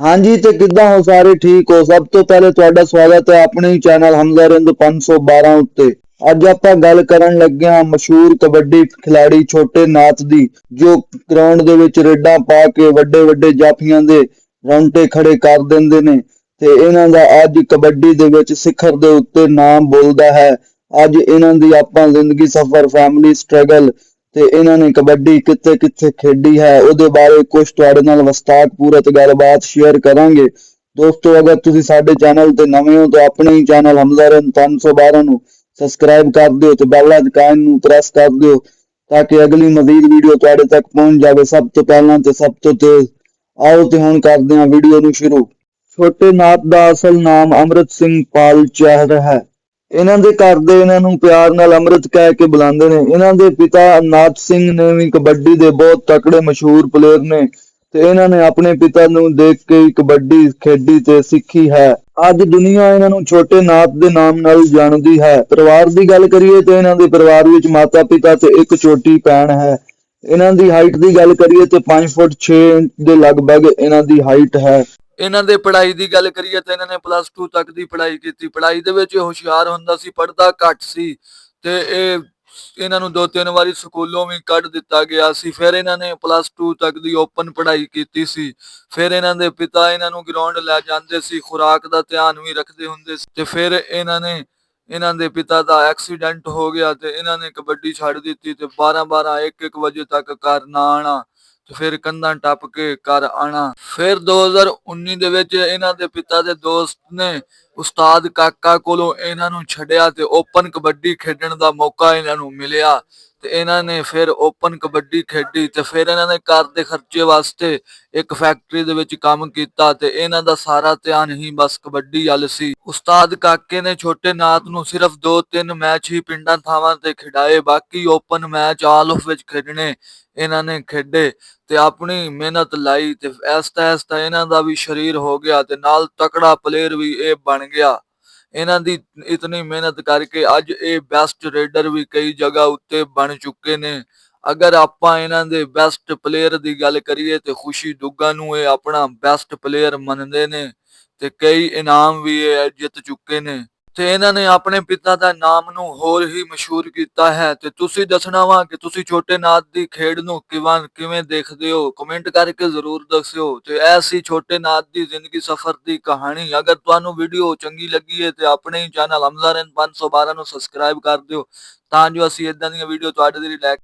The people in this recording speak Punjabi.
ਹਾਂਜੀ ਤੇ ਕਿੱਦਾਂ ਹੋ ਸਾਰੇ ਠੀਕ ਹੋ? ਸਭ ਤੋਂ ਪਹਿਲੇ ਤੁਹਾਡਾ ਸਵਾਗਤ ਹੈ ਆਪਣੇ ਹੀ ਚੈਨਲ ਹਮਜ਼ਾ ਰਿੰਦ 512 ਉੱਤੇ। ਅੱਜ ਆਪਾਂ ਗੱਲ ਕਰਨ ਲੱਗੇ ਹਾਂ ਮਸ਼ਹੂਰ ਕਬੱਡੀ ਖਿਲਾੜੀ ਛੋਟੇ ਨਾਥ ਦੀ, ਜੋ ਗਰਾਊਂਡ ਦੇ ਵਿੱਚ ਰੇਡਾਂ ਪਾ ਕੇ ਵੱਡੇ ਵੱਡੇ ਜਾਫੀਆਂ ਦੇ ਰੌਂਟੇ ਖੜੇ ਕਰ ਦਿੰਦੇ ਨੇ। ਤੇ ਇਹਨਾਂ ਦਾ ਅੱਜ ਕਬੱਡੀ ਦੇ ਵਿੱਚ ਸਿਖਰ ਦੇ ਉੱਤੇ ਨਾਮ ਬੋਲਦਾ ਹੈ। ਅੱਜ ਇਹਨਾਂ ਦੀ ਆਪਾਂ ਜ਼ਿੰਦਗੀ ਸਫਰ ਫੈਮਿਲੀ ਸਟਰਗਲ ਤੇ ਇਹਨਾਂ ਨੇ ਕਬੱਡੀ ਕਿੱਥੇ ਕਿੱਥੇ ਖੇਡੀ ਹੈ, ਉਹਦੇ ਬਾਰੇ ਕੁਝ ਤੁਹਾਡੇ ਨਾਲ ਵਿਸਤਾਰ ਪੂਰਤ ਗੱਲਬਾਤ ਸ਼ੇਅਰ ਕਰਾਂਗੇ। ਦੋਸਤੋ, ਅਗਰ ਤੁਸੀਂ ਸਾਡੇ ਚੈਨਲ ਤੇ ਨਵੇਂ ਹੋ ਤਾਂ ਆਪਣੇ ਹੀ ਚੈਨਲ ਹਮਜ਼ਾਰਨ 512 ਨੂੰ ਸਬਸਕ੍ਰਾਈਬ ਕਰ ਦਿਓ ਤੇ ਬੈਲ ਆਈਕਨ ਨੂੰ ਪ੍ਰੈਸ ਕਰ ਦਿਓ ਤਾਂ ਕਿ ਅਗਲੀ ਮਜ਼ੀਦ ਵੀਡੀਓ ਤੁਹਾਡੇ ਤੱਕ ਪਹੁੰਚ ਜਾਵੇ। ਸਭ ਤੋਂ ਪਹਿਲਾਂ ਤੇ ਸਭ ਤੋਂ ਤੇਜ਼, ਆਓ ਤੇ ਹੁਣ ਕਰਦੇ ਹਾਂ ਵੀਡੀਓ ਨੂੰ ਸ਼ੁਰੂ। ਛੋਟੇ ਨਾਥ ਦਾ ਅਸਲ ਨਾਮ ਅਮਰਿਤ ਸਿੰਘ ਪਾਲ ਚਹਿਰ ਹੈ। ਇਹਨਾਂ ਦੇ ਘਰ ਦੇ ਇਹਨਾਂ ਨੂੰ ਪਿਆਰ ਨਾਲ ਅੰਮ੍ਰਿਤ ਕਹਿ ਕੇ ਬੁਲਾਉਂਦੇ ਨੇ। ਇਹਨਾਂ ਦੇ ਪਿਤਾ ਨਾਥ ਸਿੰਘ ਨੇ ਵੀ ਕਬੱਡੀ ਦੇ ਬਹੁਤ ਤਕੜੇ ਮਸ਼ਹੂਰ ਪਲੇਅਰ ਨੇ ਤੇ ਇਹਨਾਂ ਨੇ ਆਪਣੇ ਪਿਤਾ ਨੂੰ ਦੇਖ ਕੇ ਹੀ ਕਬੱਡੀ ਖੇਡੀ ਤੇ ਸਿੱਖੀ ਹੈ। ਅੱਜ ਦੁਨੀਆ ਇਹਨਾਂ ਨੂੰ ਛੋਟੇ ਨਾਥ ਦੇ ਨਾਮ ਨਾਲ ਜਾਣਦੀ ਹੈ। ਪਰਿਵਾਰ ਦੀ ਗੱਲ ਕਰੀਏ ਤੇ ਇਹਨਾਂ ਦੇ ਪਰਿਵਾਰ ਵਿੱਚ ਮਾਤਾ ਪਿਤਾ ਤੇ ਇੱਕ ਛੋਟੀ ਭੈਣ ਹੈ। ਇਹਨਾਂ ਦੀ ਹਾਈਟ ਦੀ ਗੱਲ ਕਰੀਏ ਤੇ 5 ਫੁੱਟ 6 ਇੰਚ ਦੇ ਲਗਭਗ ਇਹਨਾਂ ਦੀ ਹਾਈਟ ਹੈ। ਇਹਨਾਂ ਦੇ ਪੜ੍ਹਾਈ ਦੀ ਗੱਲ ਕਰੀਏ ਤਾਂ ਇਹਨਾਂ ਨੇ ਪਲੱਸ 2 ਤੱਕ ਦੀ ਪੜ੍ਹਾਈ ਕੀਤੀ। ਪੜ੍ਹਾਈ ਦੇ ਵਿੱਚ ਇਹ ਹੁਸ਼ਿਆਰ ਹੁੰਦਾ ਸੀ, ਪੜ੍ਹਦਾ ਘੱਟ ਸੀ ਤੇ ਇਹ ਇਹਨਾਂ ਨੂੰ ਦੋ ਤਿੰਨ ਵਾਰੀ ਸਕੂਲੋਂ ਵੀ ਕੱਢ ਦਿੱਤਾ ਗਿਆ ਸੀ। ਫਿਰ ਇਹਨਾਂ ਨੇ ਪਲੱਸ 2 ਤੱਕ ਦੀ ਓਪਨ ਪੜ੍ਹਾਈ ਕੀਤੀ ਸੀ। ਫਿਰ ਇਹਨਾਂ ਦੇ ਪਿਤਾ ਇਹਨਾਂ ਨੂੰ ਗਰਾਊਂਡ ਲੈ ਜਾਂਦੇ ਸੀ, ਖੁਰਾਕ ਦਾ ਧਿਆਨ ਵੀ ਰੱਖਦੇ ਹੁੰਦੇ ਸੀ ਤੇ ਫਿਰ ਇਹਨਾਂ ਨੇ, ਇਹਨਾਂ ਦੇ ਪਿਤਾ ਦਾ ਐਕਸੀਡੈਂਟ ਹੋ ਗਿਆ ਤੇ ਇਹਨਾਂ ਨੇ ਕਬੱਡੀ ਛੱਡ ਦਿੱਤੀ ਤੇ 12 12 1 1 ਵਜੇ ਤੱਕ ਘਰ ਨਾ ਆਣਾ ਫਿਰ ਕੰਧਾਂ ਟੱਪ ਕੇ ਘਰ ਆਣਾ ਫਿਰ 2019 ਦੇ ਵਿੱਚ ਇਹਨਾਂ ਦੇ ਪਿਤਾ ਦੇ ਦੋਸਤ ਨੇ ਉਸਤਾਦ ਕਾਕਾ ਕੋਲੋਂ ਇਹਨਾਂ ਨੂੰ ਛੱਡਿਆ ਤੇ ਓਪਨ ਕਬੱਡੀ ਖੇਡਣ ਦਾ ਮੌਕਾ ਇਹਨਾਂ ਨੂੰ ਮਿਲਿਆ। ਤੇ ਇਹਨਾਂ ਨੇ ਫਿਰ ਓਪਨ ਕਬੱਡੀ ਖੇਡੀ ਤੇ ਫਿਰ ਇਹਨਾਂ ਨੇ ਘਰ ਦੇ ਖਰਚੇ ਵਾਸਤੇ ਇੱਕ ਫੈਕਟਰੀ ਦੇ ਵਿੱਚ ਕੰਮ ਕੀਤਾ ਤੇ ਇਹਨਾਂ ਦਾ ਸਾਰਾ ਧਿਆਨ ਹੀ ਬਸ ਕਬੱਡੀ ਵੱਲ ਸੀ। ਉਸਤਾਦ ਕਾਕੇ ਨੇ ਛੋਟੇ ਨਾਥ ਨੂੰ ਸਿਰਫ 2-3 ਮੈਚ ਹੀ ਪਿੰਡਾਂ ਥਾਵਾਂ ਤੇ ਖਿਡਾਏ, ਬਾਕੀ ਓਪਨ ਮੈਚ ਆਲ ਆਫ ਵਿੱਚ ਖੇਡਣੇ ਇਹਨਾਂ ਨੇ ਖੇਡੇ। ਤੇ ਆਪਣੀ ਮਿਹਨਤ ਲਾਈ ਤੇ ਐਸਤਾ ਐਸਤਾ ਇਹਨਾਂ ਦਾ ਵੀ ਸਰੀਰ ਹੋ ਗਿਆ ਤੇ ਨਾਲ ਤਕੜਾ ਪਲੇਅਰ ਵੀ ਇਹ ਬਣ ਗਿਆ। ਇਹਨਾਂ ਦੀ ਇਤਨੀ ਮਿਹਨਤ ਕਰਕੇ ਅੱਜ ਇਹ ਬੈਸਟ ਰੇਡਰ ਵੀ ਕਈ ਜਗ੍ਹਾ ਉੱਤੇ ਬਣ ਚੁੱਕੇ ਨੇ। ਅਗਰ ਆਪਾਂ ਇਹਨਾਂ ਦੇ ਬੈਸਟ ਪਲੇਅਰ ਦੀ ਗੱਲ ਕਰੀਏ ਤੇ ਖੁਸ਼ੀ ਦੁੱਗਾ ਨੂੰ ਇਹ ਆਪਣਾ ਬੈਸਟ ਪਲੇਅਰ ਮੰਨਦੇ ਨੇ ਤੇ ਕਈ ਇਨਾਮ ਵੀ ਇਹ ਜਿੱਤ ਚੁੱਕੇ ਨੇ। ਤੇ ਇਹਨਾਂ ਨੇ ਆਪਣੇ ਪਿਤਾ ਦਾ ਨਾਮ ਨੂੰ ਹੋਰ ਹੀ ਮਸ਼ਹੂਰ ਕੀਤਾ ਹੈ। ਤੇ ਤੁਸੀਂ ਦੱਸਣਾ ਵਾ ਕਿ ਤੁਸੀਂ ਛੋਟੇ ਨਾਥ ਦੀ ਖੇਡ ਨੂੰ ਕਿਵੇਂ ਕਿਵੇਂ ਦੇਖਦੇ ਹੋ? ਕਮੈਂਟ ਕਰਕੇ ਜ਼ਰੂਰ ਦੱਸਿਓ। ਤੇ ਐਸੀ ਛੋਟੇ ਨਾਥ ਦੀ ਜ਼ਿੰਦਗੀ ਸਫਰ ਦੀ ਕਹਾਣੀ। ਅਗਰ ਤੁਹਾਨੂੰ ਵੀਡੀਓ ਚੰਗੀ ਲੱਗੀ ਹੈ ਤੇ ਆਪਣੇ ਹੀ ਚੈਨਲ ਹਮਜ਼ਾਰਨ 512 ਨੂੰ ਸਬਸਕ੍ਰਾਈਬ ਕਰ ਦਿਓ। ਤਾਂ ਜੋ ਅਸੀਂ ਇਦਾਂ ਦੀਆਂ ਵੀਡੀਓ ਤੁਹਾਡੇ ਲਈ ਲੈ